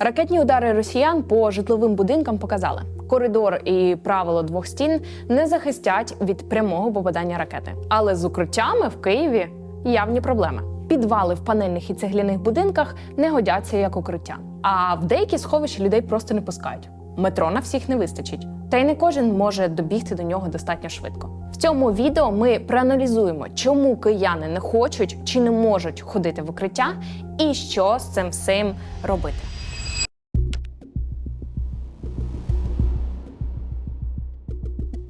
Ракетні удари росіян по житловим будинкам показали, коридор і правило двох стін не захистять від прямого попадання ракети. Але з укриттями в Києві явні проблеми. Підвали в панельних і цегляних будинках не годяться як укриття. А в деякі сховища людей просто не пускають. Метро на всіх не вистачить, та й не кожен може добігти до нього достатньо швидко. В цьому відео ми проаналізуємо, чому кияни не хочуть чи не можуть ходити в укриття, і що з цим всім робити.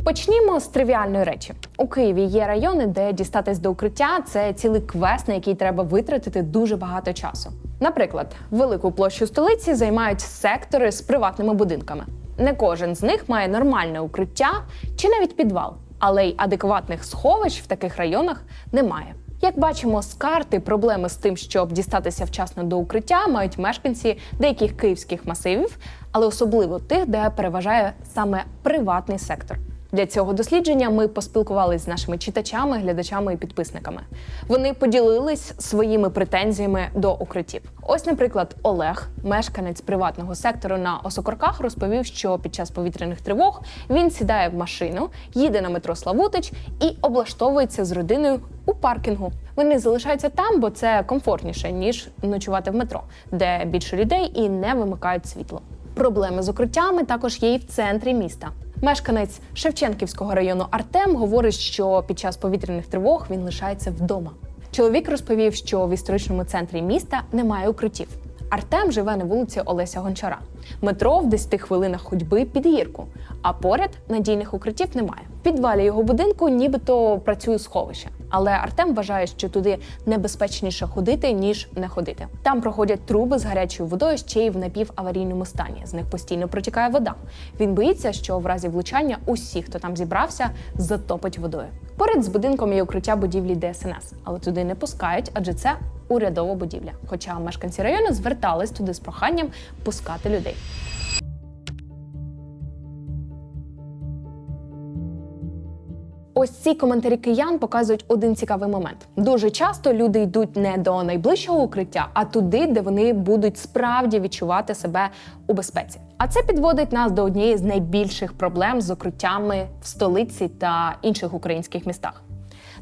Почнімо з тривіальної речі. У Києві є райони, де дістатись до укриття це цілий квест, на який треба витратити дуже багато часу. Наприклад, велику площу столиці займають сектори з приватними будинками. Не кожен з них має нормальне укриття чи навіть підвал, але й адекватних сховищ в таких районах немає. Як бачимо з карти, проблеми з тим, щоб дістатися вчасно до укриття, мають мешканці деяких київських масивів, але особливо тих, де переважає саме приватний сектор. Для цього дослідження ми поспілкувалися з нашими читачами, глядачами і підписниками. Вони поділились своїми претензіями до укриттів. Ось, наприклад, Олег, мешканець приватного сектору на Осокорках, розповів, що під час повітряних тривог він сідає в машину, їде на метро Славутич і облаштовується з родиною у паркінгу. Вони залишаються там, бо це комфортніше ніж ночувати в метро, де більше людей і не вимикають світло. Проблеми з укриттями також є і в центрі міста. Мешканець Шевченківського району Артем говорить, що під час повітряних тривог він лишається вдома. Чоловік розповів, що в історичному центрі міста немає укриттів. Артем живе на вулиці Олеся Гончара. Метро в 10 хвилинах ходьби під гірку, а поряд надійних укриттів немає. В підвалі його будинку нібито працює сховище. Але Артем вважає, що туди небезпечніше ходити, ніж не ходити. Там проходять труби з гарячою водою ще й в напіваварійному стані. З них постійно протікає вода. Він боїться, що в разі влучання усі, хто там зібрався, затопить водою. Поряд з будинком є укриття будівлі ДСНС, але туди не пускають, адже це урядова будівля. Хоча мешканці району звертались туди з проханням пускати людей. Ось ці коментарі киян показують один цікавий момент. Дуже часто люди йдуть не до найближчого укриття, а туди, де вони будуть справді відчувати себе у безпеці. А це підводить нас до однієї з найбільших проблем з укриттями в столиці та інших українських містах.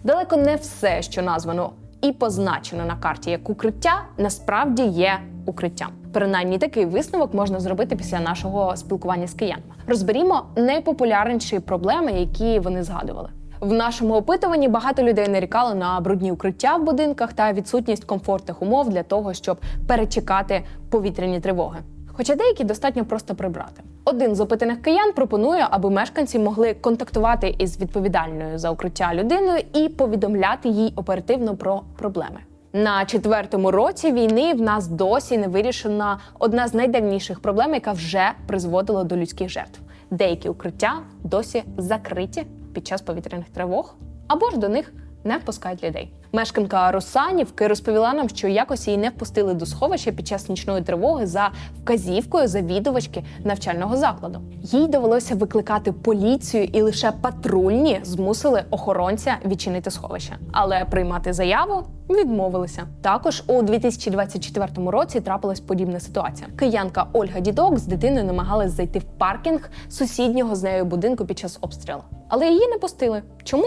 Далеко не все, що названо і позначено на карті як укриття, насправді є укриттям. Принаймні такий висновок можна зробити після нашого спілкування з киянами. Розберімо найпопулярніші проблеми, які вони згадували. В нашому опитуванні багато людей нарікали на брудні укриття в будинках та відсутність комфортних умов для того, щоб перечекати повітряні тривоги. Хоча деякі достатньо просто прибрати. Один з опитаних киян пропонує, аби мешканці могли контактувати із відповідальною за укриття людиною і повідомляти їй оперативно про проблеми. На четвертому році війни в нас досі не вирішена одна з найдавніших проблем, яка вже призводила до людських жертв. Деякі укриття досі закриті під час повітряних тривог, або ж до них не впускають людей. Мешканка Росанівки розповіла нам, що якось її не впустили до сховища під час нічної тривоги за вказівкою завідувачки навчального закладу. Їй довелося викликати поліцію, і лише патрульні змусили охоронця відчинити сховище. Але приймати заяву відмовилися. Також у 2024 році трапилась подібна ситуація. Киянка Ольга Дідок з дитиною намагалась зайти в паркінг сусіднього з нею будинку під час обстрілу, але її не пустили. Чому?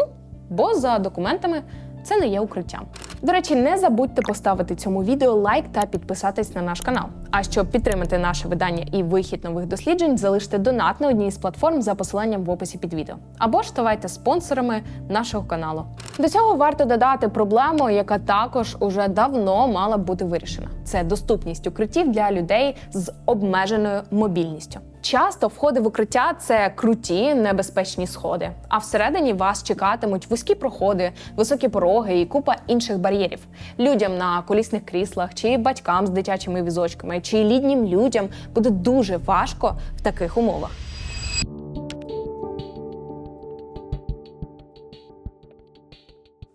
Бо за документами це не є укриттям. До речі, не забудьте поставити цьому відео лайк та підписатись на наш канал. А щоб підтримати наше видання і вихід нових досліджень, залиште донат на одній з платформ за посиланням в описі під відео. Або ж ставайте спонсорами нашого каналу. До цього варто додати проблему, яка також уже давно мала бути вирішена. Це доступність укриттів для людей з обмеженою мобільністю. Часто входи в укриття це круті, небезпечні сходи. А всередині вас чекатимуть вузькі проходи, високі пороги і купа інших бар'єрів. Людям на колісних кріслах, чи батькам з дитячими візочками, чи літнім людям буде дуже важко в таких умовах.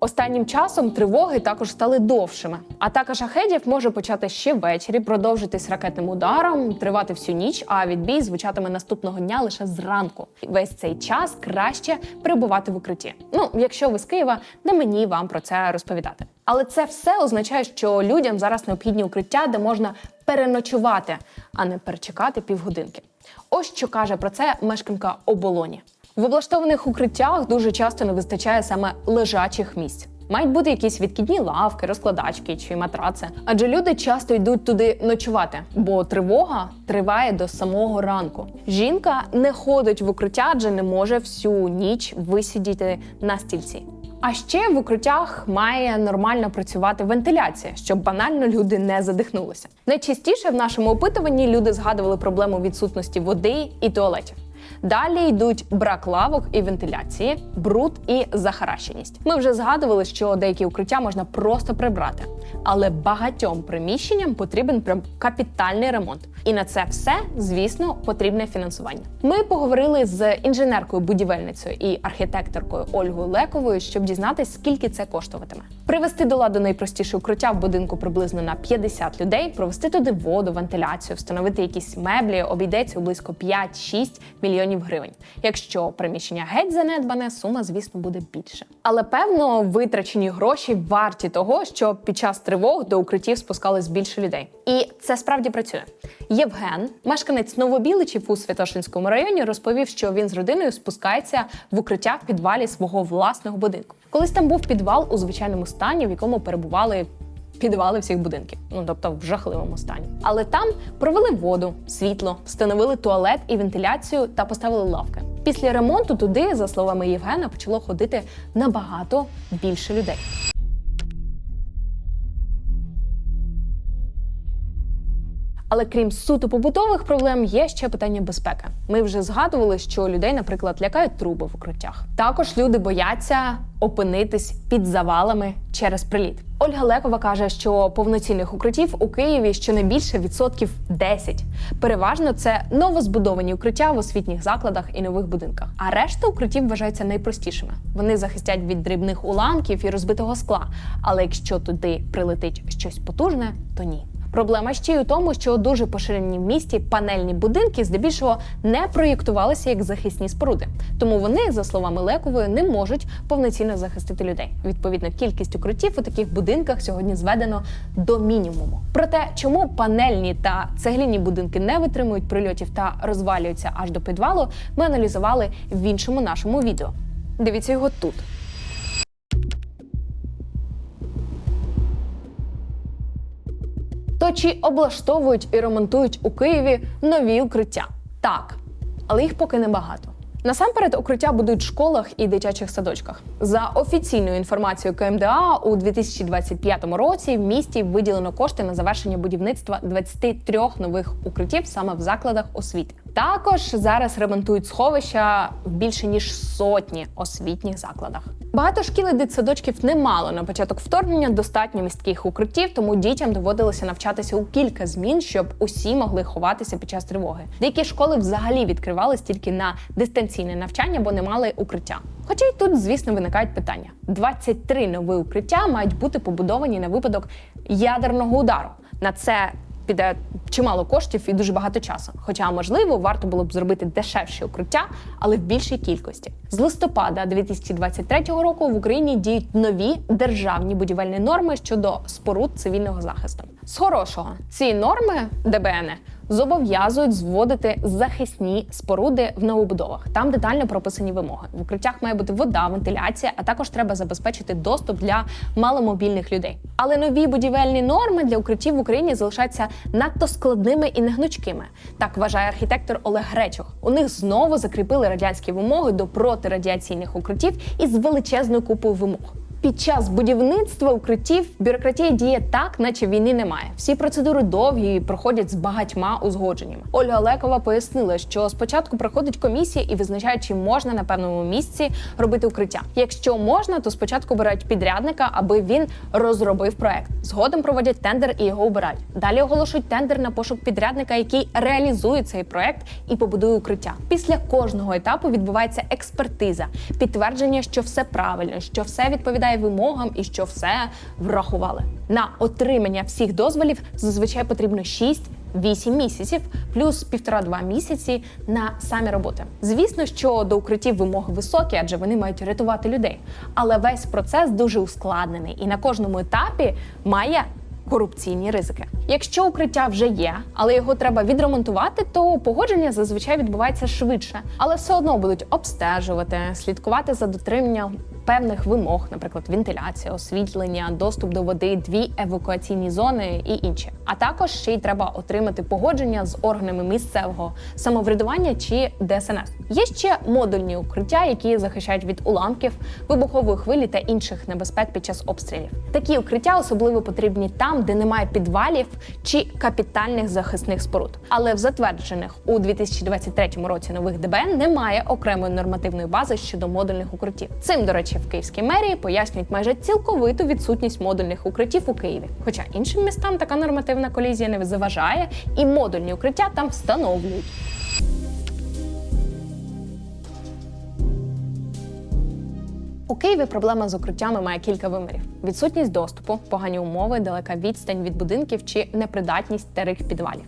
Останнім часом тривоги також стали довшими. Атака шахедів може почати ще ввечері, продовжитись ракетним ударом, тривати всю ніч, а відбій звучатиме наступного дня лише зранку. Весь цей час краще перебувати в укритті. Ну, якщо ви з Києва, не мені вам про це розповідати. Але це все означає, що людям зараз необхідні укриття, де можна переночувати, а не перечекати півгодинки. Ось що каже про це мешканка оболоні. В облаштованих укриттях дуже часто не вистачає саме лежачих місць. Мають бути якісь відкидні лавки, розкладачки чи матраци. Адже люди часто йдуть туди ночувати, бо тривога триває до самого ранку. Жінка не ходить в укриття, адже не може всю ніч висидіти на стільці. А ще в укриттях має нормально працювати вентиляція, щоб банально люди не задихнулися. Найчастіше в нашому опитуванні люди згадували проблему відсутності води і туалетів. Далі йдуть брак лавок і вентиляції, бруд і захаращеність. Ми вже згадували, що деякі укриття можна просто прибрати, але багатьом приміщенням потрібен прям капітальний ремонт. І на це все, звісно, потрібне фінансування. Ми поговорили з інженеркою-будівельницею і архітекторкою Ольгою Лековою, щоб дізнатися, скільки це коштуватиме. Привести до ладу найпростіше укриття в будинку приблизно на 50 людей, провести туди воду, вентиляцію, встановити якісь меблі, обійдеться у близько 5-6 мільйонів гривень. Якщо приміщення геть занедбане, сума, звісно, буде більше. Але певно, витрачені гроші варті того, щоб під час тривог до укриттів спускались більше людей. І це справді працює. Євген, мешканець Новобіличів у Святошинському районі, розповів, що він з родиною спускається в укриття в підвалі свого власного будинку. Колись там був підвал у звичайному стані, в якому перебували. Підвали всіх будинків, ну тобто в жахливому стані. Але там провели воду, світло, встановили туалет і вентиляцію та поставили лавки. Після ремонту туди, за словами Євгена, почало ходити набагато більше людей. Але крім суто побутових проблем, є ще питання безпеки. Ми вже згадували, що людей, наприклад, лякають труби в укриттях. Також люди бояться опинитись під завалами через приліт. Ольга Лекова каже, що повноцінних укриттів у Києві щонайбільше відсотків 10. Переважно це новозбудовані укриття в освітніх закладах і нових будинках. А решта укриттів вважаються найпростішими. Вони захистять від дрібних уламків і розбитого скла. Але якщо туди прилетить щось потужне, то ні. Проблема ще й у тому, що дуже поширені в місті панельні будинки здебільшого не проєктувалися як захисні споруди. Тому вони, за словами Лекової, не можуть повноцінно захистити людей. Відповідно, кількість укриттів у таких будинках сьогодні зведено до мінімуму. Про те, чому панельні та цегляні будинки не витримують прильотів та розвалюються аж до підвалу, ми аналізували в іншому нашому відео. Дивіться його тут. То чи облаштовують і ремонтують у Києві нові укриття? Так, але їх поки небагато. Насамперед, укриття будуть в школах і дитячих садочках. За офіційною інформацією КМДА, у 2025 році в місті виділено кошти на завершення будівництва 23 нових укриттів саме в закладах освіти. Також зараз ремонтують сховища в більше ніж сотні освітніх закладах. Багато шкіл і дитсадочків не мало на початок вторгнення достатньо містких укриттів, тому дітям доводилося навчатися у кілька змін, щоб усі могли ховатися під час тривоги. Деякі школи взагалі відкривались тільки на дистанційне навчання, бо не мали укриття. Хоча й тут, звісно, виникають питання: 23 нові укриття мають бути побудовані на випадок ядерного удару. На це піде чимало коштів і дуже багато часу. Хоча, можливо, варто було б зробити дешевше укриття, але в більшій кількості. З листопада 2023 року в Україні діють нові державні будівельні норми щодо споруд цивільного захисту. З хорошого ці норми ДБН зобов'язують зводити захисні споруди в новобудовах. Там детально прописані вимоги. В укриттях має бути вода, вентиляція, а також треба забезпечити доступ для маломобільних людей. Але нові будівельні норми для укриттів в Україні залишаються надто складними і негнучкими. Так вважає архітектор Олег Гречух. У них знову закріпили радянські вимоги до протирадіаційних укриттів із величезною купою вимог. Під час будівництва укриттів бюрократія діє так, наче війни немає. Всі процедури довгі і проходять з багатьма узгодженнями. Ольга Лекова пояснила, що спочатку проходить комісія і визначає, чи можна на певному місці робити укриття. Якщо можна, то спочатку обирають підрядника, аби він розробив проект. Згодом проводять тендер і його обирають. Далі оголошують тендер на пошук підрядника, який реалізує цей проект і побудує укриття. Після кожного етапу відбувається експертиза, підтвердження, що все правильно, що все відповідає вимогам і що все врахували. На отримання всіх дозволів зазвичай потрібно 6-8 місяців, плюс півтора-два місяці на самі роботи. Звісно, що до укриттів вимоги високі, адже вони мають рятувати людей. Але весь процес дуже ускладнений і на кожному етапі має корупційні ризики. Якщо укриття вже є, але його треба відремонтувати, то погодження зазвичай відбувається швидше, але все одно будуть обстежувати, слідкувати за дотриманням певних вимог, наприклад, вентиляція, освітлення, доступ до води, дві евакуаційні зони і інші. А також ще й треба отримати погодження з органами місцевого самоврядування чи ДСНС. Є ще модульні укриття, які захищають від уламків, вибухової хвилі та інших небезпек під час обстрілів. Такі укриття особливо потрібні там, де немає підвалів чи капітальних захисних споруд. Але в затверджених у 2023 році нових ДБН немає окремої нормативної бази щодо модульних укриттів. Цим, до речі, в Київській мерії пояснюють майже цілковиту відсутність модульних укриттів у Києві. Хоча іншим містам така нормативна колізія не заважає, і модульні укриття там встановлюють. У Києві проблема з укриттями має кілька вимірів: відсутність доступу, погані умови, далека відстань від будинків чи непридатність старих підвалів.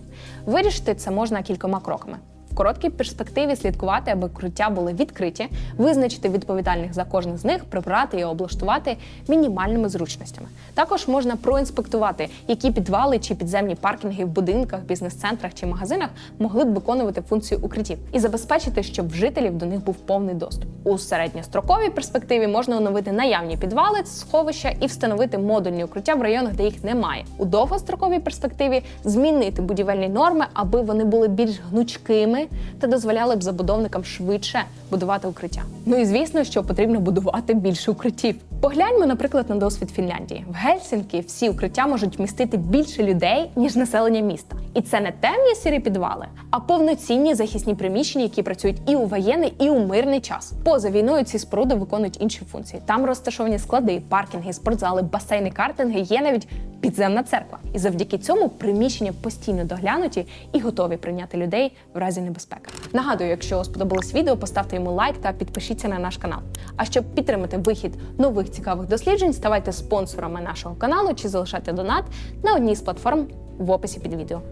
Вирішити це можна кількома кроками. Короткій перспективі слідкувати, аби укриття були відкриті, визначити відповідальних за кожне з них, прибрати і облаштувати мінімальними зручностями. Також можна проінспектувати, які підвали чи підземні паркінги в будинках, бізнес-центрах чи магазинах могли б виконувати функцію укриттів і забезпечити, щоб в жителів до них був повний доступ. У середньостроковій перспективі можна оновити наявні підвали, сховища і встановити модульні укриття в районах, де їх немає. У довгостроковій перспективі змінити будівельні норми, аби вони були більш гнучкими та дозволяли б забудовникам швидше будувати укриття. Ну і звісно, що потрібно будувати більше укриттів. Погляньмо, наприклад, на досвід Фінляндії. В Гельсінкі всі укриття можуть вмістити більше людей ніж населення міста. І це не темні сірі підвали, а повноцінні захисні приміщення, які працюють і у воєнний, і у мирний час. Поза війною ці споруди виконують інші функції. Там розташовані склади, паркінги, спортзали, басейни, картинги. Є навіть підземна церква. І завдяки цьому приміщення постійно доглянуті і готові прийняти людей в разі небезпеки. Нагадую, якщо сподобалось відео, поставте йому лайк та підпишіться на наш канал. А щоб підтримати вихід нових цікавих досліджень, ставайте спонсорами нашого каналу чи залишайте донат на одній з платформ в описі під відео.